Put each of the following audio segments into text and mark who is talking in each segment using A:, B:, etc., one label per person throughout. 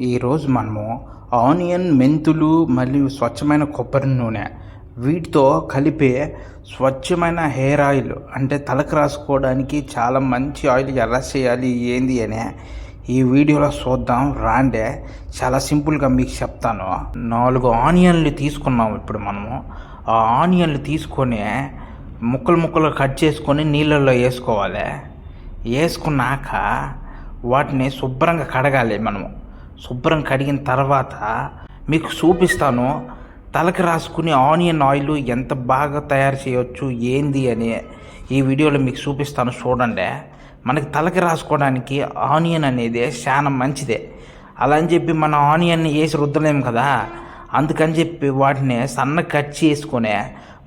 A: ఈరోజు మనము ఆనియన్ మెంతులు మరియు స్వచ్ఛమైన కొబ్బరి నూనె వీటితో కలిపే స్వచ్ఛమైన హెయిర్ ఆయిల్ అంటే తలకు రాసుకోవడానికి చాలా మంచి ఆయిల్ ఎలా చేయాలి ఏంది అని ఈ వీడియోలో చూద్దాం. రాండే. చాలా సింపుల్గా మీకు చెప్తాను. నాలుగు ఆనియన్లు తీసుకున్నాం ఇప్పుడు మనము. ఆ ఆనియన్లు తీసుకొని ముక్కలు ముక్కలు కట్ చేసుకొని నీళ్ళల్లో వేసుకోవాలి. వేసుకున్నాక వాటిని శుభ్రంగా కడగాలి మనము. శుభ్రం కడిగిన తర్వాత మీకు చూపిస్తాను. తలకి రాసుకుని ఆనియన్ ఆయిల్ ఎంత బాగా తయారు చేయొచ్చు ఏంది అని ఈ వీడియోలో మీకు చూపిస్తాను చూడండి. మనకి తలకి రాసుకోవడానికి ఆనియన్ అనేది చాలా మంచిదే. అలా అని చెప్పి మన ఆనియన్ని వేసి రుద్దలేము కదా? అందుకని చెప్పి వాటిని సన్న కట్ చేసుకొని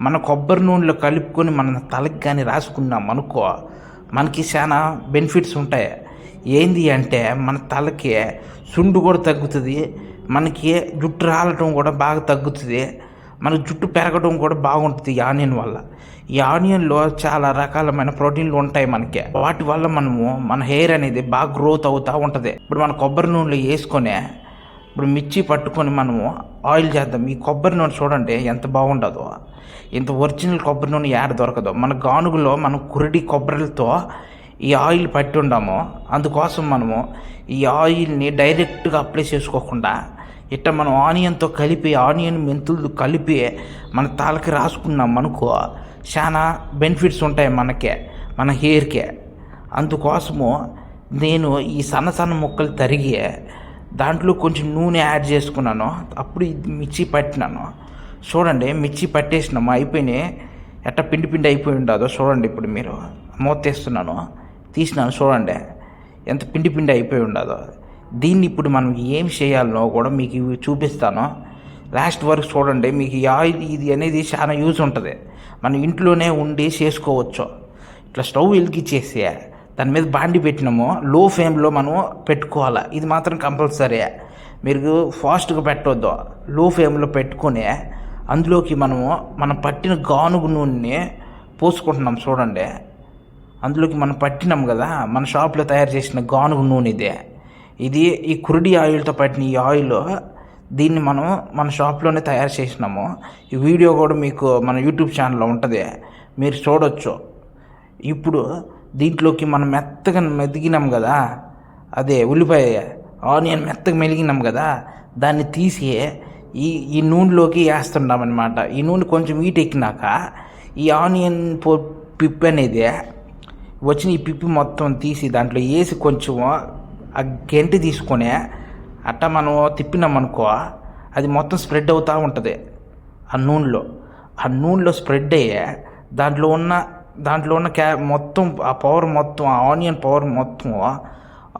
A: మన కొబ్బరి నూనెలో కలుపుకొని మన తలకి కానీ రాసుకున్నాం అనుకో మనకి చాలా బెనిఫిట్స్ ఉంటాయి. ఏంది అంటే మన తలకి సుండు కూడా తగ్గుతుంది మనకి జుట్టు రాలటం కూడా బాగా తగ్గుతుంది మన జుట్టు పెరగడం కూడా బాగుంటుంది ఈ ఆనియన్ వల్ల. ఈ ఆనియన్లో చాలా రకాలమైన ప్రోటీన్లు ఉంటాయి మనకి. వాటి వల్ల మనము మన హెయిర్ అనేది బాగా గ్రోత్ అవుతూ ఉంటుంది. ఇప్పుడు మన కొబ్బరి నూనెలో వేసుకొని ఇప్పుడు మిర్చి పట్టుకొని మనము ఆయిల్ చేద్దాం. ఈ కొబ్బరి నూనె చూడండి ఎంత బాగుండదో. ఇంత ఒరిజినల్ కొబ్బరి నూనె ఏడ దొరకదు. మన గానుగులో మనం కురిడి కొబ్బరిలతో ఈ ఆయిల్ పట్టి ఉండము అందుకోసం మనము ఈ ఆయిల్ని డైరెక్ట్గా అప్లై చేసుకోకుండా ఇట్ట మనం ఆనియన్తో కలిపి ఆనియన్ మెంతులు కలిపి మన తలకి రాసుకున్నాం అనుకో చాలా బెనిఫిట్స్ ఉంటాయి మనకే మన హెయిర్కే. అందుకోసము నేను ఈ సన్న సన్న ముక్కలు తరిగి దాంట్లో కొంచెం నూనె యాడ్ చేసుకున్నాను. అప్పుడు ఇది మిర్చి పట్టినాను. చూడండి మిర్చి పట్టేసినాము అయిపోయినాయి. ఎట్ట పిండి పిండి అయిపోయి ఉండదో చూడండి ఇప్పుడు మీరు. మూత తీస్తున్నాను. తీసినాను చూడండి. ఎంత పిండి పిండి అయిపోయి ఉండదో. దీన్ని ఇప్పుడు మనం ఏం చేయాలనో కూడా మీకు చూపిస్తాను. లాస్ట్ వరకు చూడండి. మీకు ఈ ఆయిల్ ఇది అనేది చాలా యూజ్ ఉంటుంది. మనం ఇంట్లోనే ఉండి చేసుకోవచ్చు. ఇట్లా స్టవ్ వెలిగించేసి దాని మీద బాండి పెట్టినాము. లో ఫ్లేమ్లో మనం పెట్టుకోవాలి. ఇది మాత్రం కంపల్సరీ. మీరు ఫాస్ట్గా పెట్టవద్దు లో ఫ్లేమ్లో పెట్టుకొని అందులోకి మనము మనం పట్టిన గానుగు నూనెని పోసుకుంటున్నాం చూడండి. అందులోకి మనం పట్టినాం కదా మన షాప్లో తయారు చేసిన గానుగు నూనె ఇదే. ఇది ఈ కురిడి ఆయిల్తో పట్టిన ఈ ఆయిల్ దీన్ని మనం మన షాప్లోనే తయారు చేసినాము. ఈ వీడియో కూడా మీకు మన యూట్యూబ్ ఛానల్లో ఉంటుంది మీరు చూడొచ్చు. ఇప్పుడు దీంట్లోకి మనం మెత్తగా మెదిగినాం కదా అదే ఉల్లిపాయ ఆనియన్ మెత్తగా మెలిగినాం కదా దాన్ని తీసి ఈ ఈ నూనెలోకి వేస్తున్నాం అనమాట ఈ నూనె కొంచెం వీట్ ఎక్కినాక ఈ ఆనియన్ పో పిప్ అనేది వచ్చిన ఈ పిప్పి మొత్తం తీసి దాంట్లో వేసి కొంచెం ఆ గెంటి తీసుకొని అట్ట మనం తిప్పినామనుకో అది మొత్తం స్ప్రెడ్ అవుతూ ఉంటుంది ఆ నూనెలో. ఆ నూనెలో స్ప్రెడ్ అయ్యే దాంట్లో ఉన్న దాంట్లో ఉన్న క్యా మొత్తం ఆ పవర్ మొత్తం ఆ ఆనియన్ పవర్ మొత్తం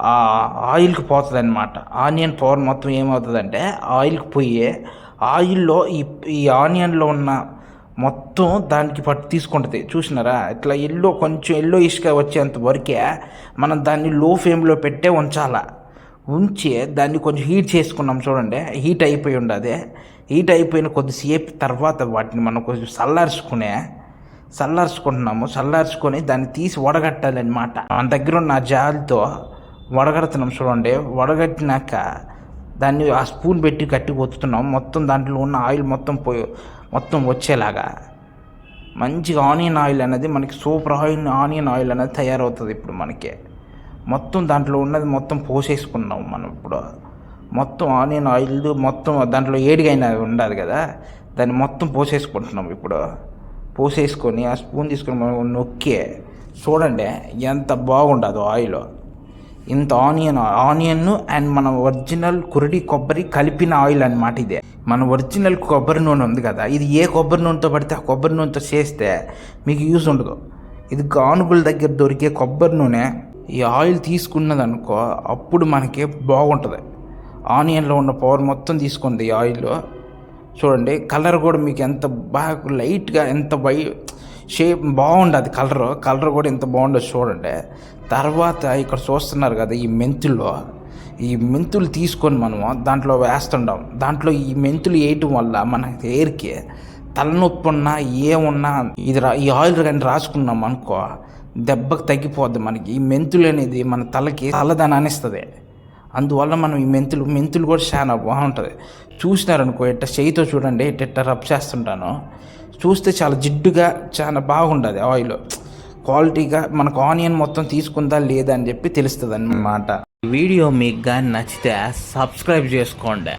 A: ఆ ఆయిల్కి పోతుంది అనమాట ఆనియన్ పవర్ మొత్తం ఏమవుతుందంటే ఆయిల్కి పోయి ఆయిల్లో ఈ ఈ ఆనియన్లో ఉన్న మొత్తం దానికి పట్టు తీసుకుంటుంది. చూసినారా? ఇట్లా ఎల్లో కొంచెం ఎల్లో ఇసుక వచ్చేంత వరకే మనం దాన్ని లో ఫ్లేమ్లో పెట్టే ఉంచాలా? ఉంచి దాన్ని కొంచెం హీట్ చేసుకున్నాం చూడండి. హీట్ అయిపోయి ఉండదు. హీట్ అయిపోయిన కొద్దిసేపు తర్వాత వాటిని మనం కొంచెం చల్లార్చుకునే చల్లార్చుకుంటున్నాము. చల్లార్చుకొని దాన్ని తీసి వడగట్టాలన్నమాట. మన దగ్గర ఉన్న జాలితో వడగడుతున్నాం చూడండి. వడగట్టినాక దాన్ని ఆ స్పూన్ పెట్టి కట్టి ఒత్తుతున్నాం. మొత్తం దాంట్లో ఉన్న ఆయిల్ మొత్తం పోయి మొత్తం వచ్చేలాగా. మంచిగా ఆనియన్ ఆయిల్ అనేది మనకి సూపర్ ఆయిల్ ఆనియన్ ఆయిల్ అనేది తయారవుతుంది ఇప్పుడు మనకి. మొత్తం దాంట్లో ఉన్నది మొత్తం పోసేసుకున్నాం మనం ఇప్పుడు. మొత్తం ఆనియన్ ఆయిల్ మొత్తం దాంట్లో ఏడిగైనా ఉండాలి కదా. దాన్ని మొత్తం పోసేసుకుంటున్నాం ఇప్పుడు. పోసేసుకొని ఆ స్పూన్ తీసుకొని మనం నొక్కి చూడండి ఎంత బాగుండదు ఆయిల్. ఇంత ఆనియన్ ఆనియన్ అండ్ మన ఒరిజినల్ కురడి కొబ్బరి కలిపిన ఆయిల్ అనమాట ఇదే. మన ఒరిజినల్ కొబ్బరి నూనె ఉంది కదా ఇది ఏ కొబ్బరి నూనెతో పడితే ఆ కొబ్బరి నూనెతో చేస్తే మీకు యూజ్ ఉండదు. ఇది గానుగుల దగ్గర దొరికే కొబ్బరి నూనె. ఈ ఆయిల్ తీసుకున్నదనుకో అప్పుడు మనకి బాగుంటుంది. ఆనియన్లో ఉన్న పవర్ మొత్తం తీసుకుంది ఈ ఆయిల్ చూడండి కలర్ కూడా మీకు ఎంత బాగా లైట్గా ఎంత వై షేప్ బాగుండదు కలర్ కలర్ కూడా ఎంత బాగుండదు చూడండి. తర్వాత ఇక్కడ చూస్తున్నారు కదా ఈ మెంతుల్లో. ఈ మెంతులు తీసుకొని మనము దాంట్లో వేస్తుండం దాంట్లో ఈ మెంతులు వేయటం వల్ల మన హెయిర్కి తలనొప్పి ఉన్నా ఏమున్నా ఇది రా ఈ ఆయిల్ కానీ రాసుకున్నాం అనుకో దెబ్బకి తగ్గిపోద్ది మనకి. ఈ మెంతులు అనేది మన తలకి చల్లదనాన్ని ఇస్తుంది అందువల్ల మనం ఈ మెంతులు మెంతులు కూడా చాలా బాగుంటుంది. చూసినారనుకో ఇట్ట చేయితో చూడండి ఇట్ట ఇట్ట రబ్ చేస్తుంటాను. చూస్తే చాలా జిడ్డుగా చాలా బాగుంటుంది ఆయిల్. క్వాలిటీగా మనకు ఆనియన్ మొత్తం తీసుకుందా లేదా అని చెప్పి తెలుస్తుంది అన్నమాట
B: వీడియో మీకు కానీ నచ్చితే సబ్స్క్రైబ్ చేసుకోండి.